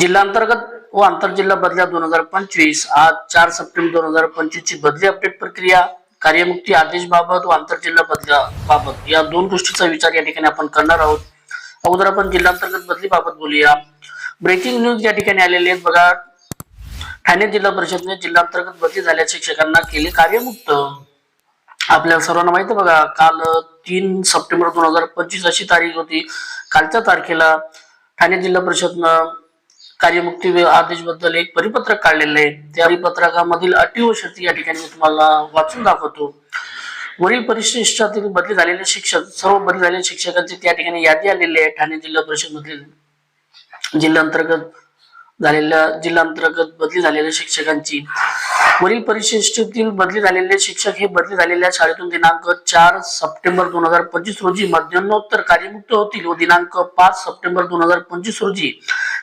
जिल्हांतर्गत व आंतरजिल्हा बदल्या दोन हजार पंचवीस आज चार सप्टेंबर दोन हजार पंचवीस ची बदली अपडेट प्रक्रिया कार्यमुक्ती आदेश बाबत व आंतरजिल्हा बदल्या बाबत या दोन गोष्टीचा विचार या ठिकाणी आपण करणार आहोत. अगोदर आपण जिल्हांतर्गत बदली बाबत बोलूया. ब्रेकिंग न्यूज या ठिकाणी आलेले आहेत बघा. ठाणे जिल्हा परिषदने जिल्हांतर्गत बदली झाल्या शिक्षकांना केले कार्यमुक्त. आपल्या सर्वांना माहिती बघा काल तीन सप्टेंबर दोन हजार पंचवीस अशी तारीख होती. कालच्या तारखेला ठाणे जिल्हा परिषदनं कार्यमुक्ती आदेशबद्दल एक परिपत्रक काढलेलं आहे. त्या परिपत्रकामधील अटी व शर्ती या ठिकाणी मी तुम्हाला वाचून दाखवतो. वरील परिशिष्टातील बदली झालेले शिक्षक सर्व बदली झालेल्या शिक्षकांची त्या ठिकाणी यादी आलेली आहे. ठाणे जिल्हा परिषद मधील जिल्हा अंतर्गत झालेल्या जिल्हा अंतर्गत बदली झालेल्या शिक्षकांची. वरील परिशिष्टीतील बदली झालेले शिक्षक हे बदली झालेल्या शाळेतून दिनांक चार सप्टेंबर दोन हजार पंचवीस रोजी मध्यान्होत्तर कार्यमुक्त होतील व दिनांक पाच सप्टेंबर दोन हजार पंचवीस रोजी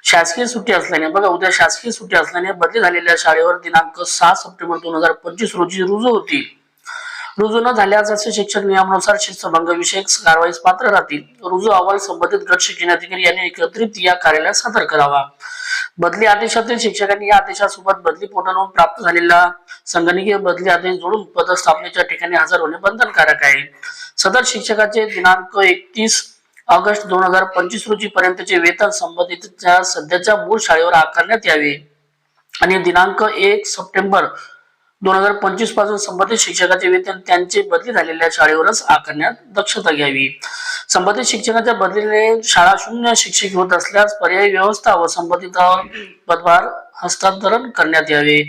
शासकीय सुट्टी असल्याने बघा उद्या शासकीय सुट्टी असल्याने बदली झालेल्या शाळेवर दिनांक सहा सप्टेंबर दोन हजार पंचवीस रोजी रुजू होतील. रुजू न झाल्यास असे शिक्षक नियमानुसार शिस्तभंग विषयक कारवाईस पात्र राहतील. रुजू अहवाल संबंधित गट शिक्षण अधिकारी यांनी एकत्रित या कार्यालयात सादर करावा. बदली आदेशातील शिक्षकांनी या आदेशासोबत बदली पोर्टलवरून प्राप्त झालेला संगणकीय बदली आदेश जोडून पदस्थापनेच्या ठिकाणी हजर होणे बंधनकारक आहे. सदर शिक्षकाचे दिनांक एकतीस ऑगस्ट दोन हजार पंचवीस रोजी पर्यंतचे वेतन संबंधितच्या सध्याच्या मूळ शाळेवर आकारण्यात यावे. आणि दिनांक एक सप्टेंबर दोन हजार पंचवीसपासून संबंधित शिक्षकाचे वेतन त्यांचे बदली झालेल्या शाळेवरच आकारण्यात दक्षता घ्यावी. संबंधित शिक्षकाच्या बदलीने शाळा शून्य शिक्षक होत असल्यास पर्यायी व्यवस्था व संबंधित पदभार हस्तांतरण करण्यात यावे.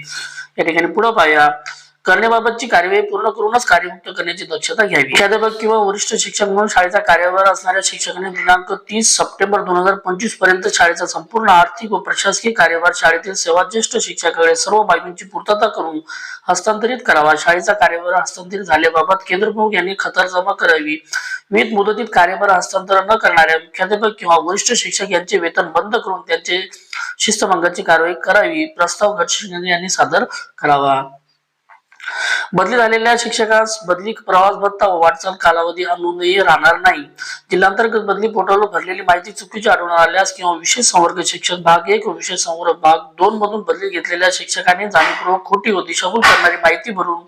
या ठिकाणी पुढे पाहूया. करण्याबाबतची कार्यवाही पूर्ण करूनच कार्यमुक्त करण्याची दक्षता घ्यावी. प्राध्यापक किंवा वरिष्ठ शिक्षक म्हणून शाळेचा कार्यभार असणाऱ्या शिक्षकांनी दिनांक तीस सप्टेंबर दोन हजार पंचवीसपर्यंत शाळेचा संपूर्ण आर्थिक व प्रशासकीय कार्यभार शाळेतील सेवाज्येष्ठ शिक्षकाकडे सर्व बाबींची पूर्तता करून हस्तांतरित करावा. शाळेचा कार्यभार हस्तांतरित झाल्याबाबत केंद्र प्रमुख यांनी खतर जमा करावी. विविध मुदतीत कार्यभार हस्तांतरण न करणाऱ्या मुख्याध्यापक किंवा वरिष्ठ शिक्षक यांचे वेतन बंद करून त्यांचे शिस्तभंगाची कारवाई करावी. प्रस्ताव गट यांनी सादर करावा. बदली झालेल्या शिक्षकास बदली प्रवास भत्ता व वाटचाल कालावधी अनुनयी राहणार नाही. जिल्हांतर्गत बदली पोर्टलवर भरलेली माहिती चुकीची आढळून आल्यास किंवा विशेष संवर्ग शिक्षक भाग एक व विशेष संवर्ग भाग दोन मधून बदली घेतलेल्या शिक्षकाने जाणीवपूर्वक खोटी व दिशाभूल करणारी माहिती भरून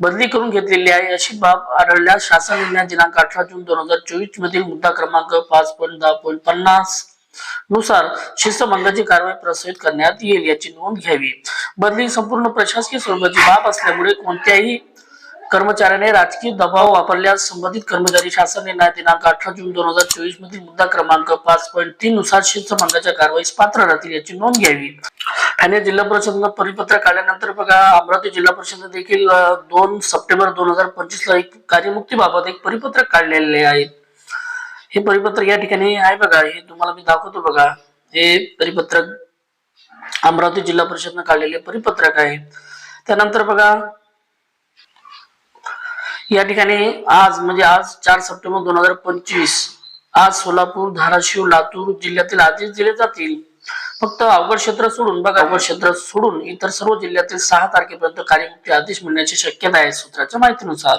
बदली करून घेतलेली आहे अशी बाब आढळल्यास शासन निर्णय दिनांक अठरा जून दोन हजार चोवीस मधील मुद्दा क्रमांक पाच पॉईंट दहा पॉईंट पन्नास नुसार शिस्तभंगाची कारवाई प्रस्तावित करण्यात येईल याची नोंद घ्यावी. बदली संपूर्ण प्रशासकीय स्वरूपाची बाब असल्यामुळे कोणत्याही कर्मचाऱ्याने राजकीय दबाव वापरल्यास संबंधित कर्मचारी शासन निर्णय दिनांक अठरा जून दोन हजार चोवीस मधील मुद्दा क्रमांक पाच पॉईंट तीन नुसार शिस्तभंगाच्या कारवाईस पात्र राहतील याची नोंद घ्यावी. ठाणे जिल्हा परिषदेनं परिपत्र काढल्यानंतर बघा अमरावती जिल्हा परिषद देखील दोन सप्टेंबर दोन हजार पंचवीस ला एक कार्यमुक्तीबाबत एक परिपत्रक काढलेले आहे हे परिपत्रक या ठिकाणी आहे बघा. हे तुम्हाला मी दाखवतो बघा. हे परिपत्रक अमरावती जिल्हा परिषदनं काढलेले परिपत्रक आहे. त्यानंतर बघा या ठिकाणी आज म्हणजे आज चार सप्टेंबर दोन हजार पंचवीस आज सोलापूर धाराशिव लातूर जिल्ह्यातील आदेश दिले जातील. फक्त अवघड क्षेत्र सोडून बघा. अवघड क्षेत्र सोडून इतर सर्व जिल्ह्यातील सहा तारखेपर्यंत कार्यमुक्ती आदेश मिळण्याची शक्यता आहे सूत्राच्या माहितीनुसार.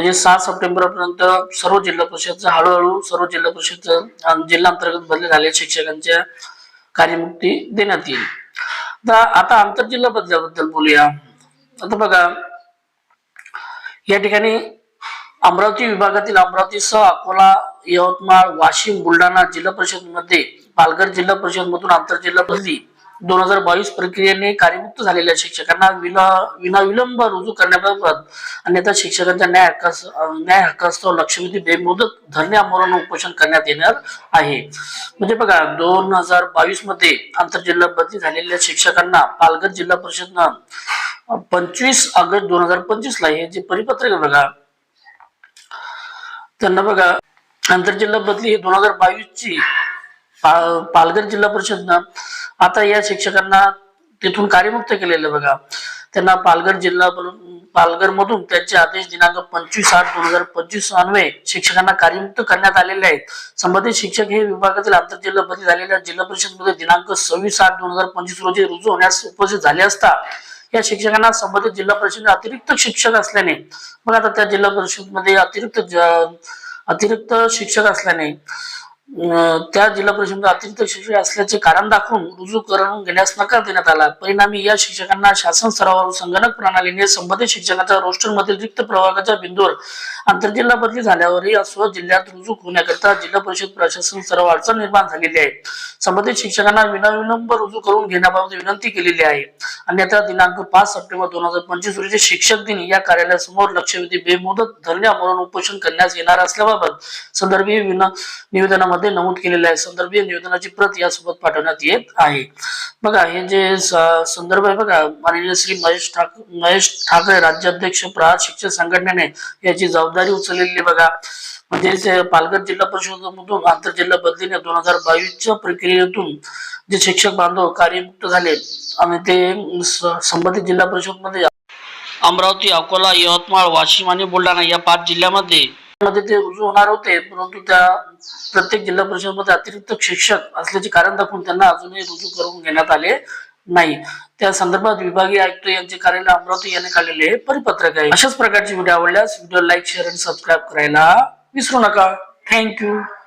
म्हणजे सहा सप्टेंबर पर्यंत सर्व जिल्हा परिषद हळूहळू सर्व जिल्हा परिषद जिल्हा अंतर्गत बदली झालेल्या शिक्षकांच्या कार्यमुक्ती देण्यात येईल. आता आता आंतरजिल्हा बदल्याबद्दल बोलूया. आता बघा या ठिकाणी अमरावती विभागातील अमरावतीसह अकोला यवतमाळ वाशिम बुलढाणा जिल्हा परिषदमध्ये पालघर जिल्हा परिषद मधून आंतरजिल्हा बदली दोन हजार बावीस प्रक्रियेने कार्यमुक्त झालेल्या शिक्षकांना विना विलंब रुजू करण्याबाबत अन्यथा शिक्षकांच्या न्याय हक्कास न्याय हक्कास्तव लक्षवेधी बेमुदत धरणे आंदोलन उपोषण करण्यात येणार आहे. म्हणजे बघा दोन हजार बावीसमध्ये आंतरजिल्हा बदली झालेल्या शिक्षकांना पालघर जिल्हा परिषदनं पंचवीस ऑगस्ट दोन हजार पंचवीस ला हे जे परिपत्रक बघा त्यांना बघा आंतरजिल्हा बदली ही दोन हजार बावीस ची पालघर जिल्हा परिषदनं आता या शिक्षकांना तिथून कार्यमुक्त केलेलं बघा. त्यांना पालघर जिल्हा पालघर मधून त्यांचे आदेश दिनांक पंचवीस आठ दोन हजार पंचवीस अन्वये शिक्षकांना कार्यमुक्त करण्यात आलेले आहेत. संबंधित शिक्षक हे विभागातील आंतरजिल्हा बदली झालेल्या जिल्हा परिषदमध्ये दिनांक सव्वीस आठ दोन हजार पंचवीस रोजी रुजू होण्यास उपस्थित झाले असता या शिक्षकांना संबंधित जिल्हा परिषद अतिरिक्त शिक्षक असल्याने मग आता त्या जिल्हा परिषदमध्ये अतिरिक्त अतिरिक्त शिक्षक असल्याने त्या जिल्हा परिषदेमध्ये अतिरिक्त शिक्षक असल्याचे कारण दाखवून रुजू करून घेण्यास नकार देण्यात आला. परिणामी या शिक्षकांना शासन स्तरावर संगणक प्रणालीने संबंधित शिक्षकांच्या रोस्टरमधील रिक्त प्रभागाच्या बिंदूवर आंतरजिल्हा बदली झाल्यावरही अस्व जिल्ह्यात रुजू होण्याकरिता जिल्हा परिषद प्रशासन स्तरावर अडचण निर्माण झालेली आहे. संबंधित शिक्षकांना विनाविलंब रुजू करून घेण्याबाबत विनंती केलेली आहे. अन्यथा दिनांक पाच सप्टेंबर दोन हजार पंचवीस रोजी शिक्षक दिन या कार्यालयासमोर लक्षवेधी बेमुदत धरणे आमरण उपोषण करण्यास येणार असल्याबाबत संदर्भी निवेदनामध्ये मध्ये नमूद केलेलं आहे. संदर्भीय निवेदनाची प्रत यासोबत पाठवण्यात येत आहे. बघा हे जे संदर्भ आहे बघा माननीय श्री महेश ठाकरे महेश ठाकरे राज्याध्यक्ष प्रहार शिक्षक संघटनेने याची जबाबदारी उचललेली बघा. म्हणजे पालघर जिल्हा परिषदमधून आंतरजिल्हा बदलीने दोन हजार बावीसच्या प्रक्रियेतून जे शिक्षक बांधव कार्यमुक्त झाले आणि ते संबंधित जिल्हा परिषदमध्ये अमरावती अकोला यवतमाळ वाशिम आणि बुलढाणा या पाच जिल्ह्यामध्ये मध्ये ते रुजू होणार होते परंतु त्या प्रत्येक जिल्हा परिषदमध्ये अतिरिक्त शिक्षक असल्याचे कारण दाखवून त्यांना अजूनही रुजू करून घेण्यात आले नाही. त्या संदर्भात विभागीय आयुक्त यांचे कार्यालय अमरावती यांनी काढलेले हे परिपत्रक आहे. अशाच प्रकारचे व्हिडिओ आवडल्यास व्हिडिओ लाईक शेअर आणि सबस्क्राईब करायला विसरू नका. थँक्यू